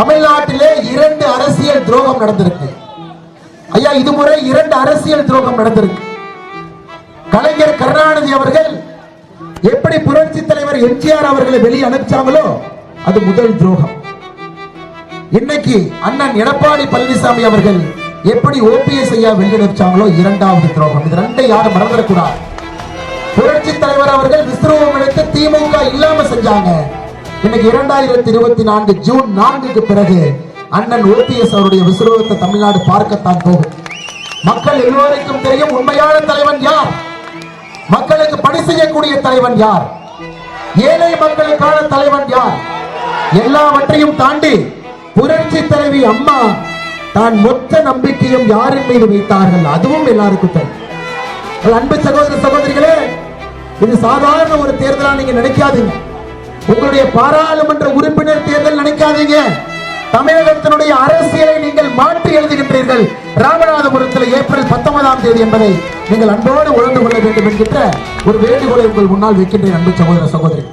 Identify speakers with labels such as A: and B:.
A: தமிழ்நாட்டிலே இரண்டு அரசியல் துரோகம் நடந்திருக்கு. ஐயா இதுமுறை இரண்டு அரசியல் துரோகம் நடந்திருக்கு. கலைஞர் கருணாநிதி அவர்கள் எப்படி புரட்சி தலைவர் எம்ஜிஆர் அவர்களை வெளியே அனுப்பிச்சாங்களோ அது முதல் துரோகம். இன்னைக்கு அண்ணன் எடப்பாடி பழனிசாமி அவர்கள் எப்படி ஓபிஎஸ் ஐயா வெளியே அனுப்பிச்சாங்களோ இரண்டாவது துரோகம். இது ரெண்டை யாரும் மறந்துடக்கூடாது. புரட்சி தலைவர் அவர்கள் விஸ்ரூபம் எடுத்து திமுக இல்லாம செஞ்சாங்க. இன்னைக்கு இரண்டாயிரத்தி இருபத்தி நான்கு ஜூன் நான்குக்கு பிறகு அண்ணன் ஓபிஎஸ் அவருடைய விஸ்ரூபத்தை தமிழ்நாடு பார்க்கத்தான் போகும். மக்கள் எல்லோருக்கும் தெரியும் உண்மையான தலைவன் யார்? மக்களுக்கு பணி செய்யக்கூடிய தலைவன் யார்? ஏழை மக்களுக்கான தலைவன் யார்? எல்லாவற்றையும் தாண்டி புரட்சி தலைவி அம்மா தான் மொத்த நம்பிக்கையும் யாரின் மீது வைத்தார்கள்? அதுவும் எல்லாருக்கும் தெரியும். அன்பு சகோதர சகோதரிகளே இது சாதாரண ஒரு தேர்தலா நீங்க நினைக்காதீங்க. உங்களுடைய பாராளுமன்ற உறுப்பினர் தேர்தல் நினைக்காதீங்க. தமிழகத்தினுடைய அரசியலை நீங்கள் மாற்றி எழுதுகின்றீர்கள். ராமநாதபுரத்தில் ஏப்ரல் பத்தொன்பதாம் தேதி என்பதை நீங்கள் அன்போடு உணர்ந்து கொள்ள வேண்டும் என்கின்ற ஒரு வேண்டுகோளை உங்கள் முன்னால் வைக்கின்றேன் அன்பு சகோதர சகோதரி.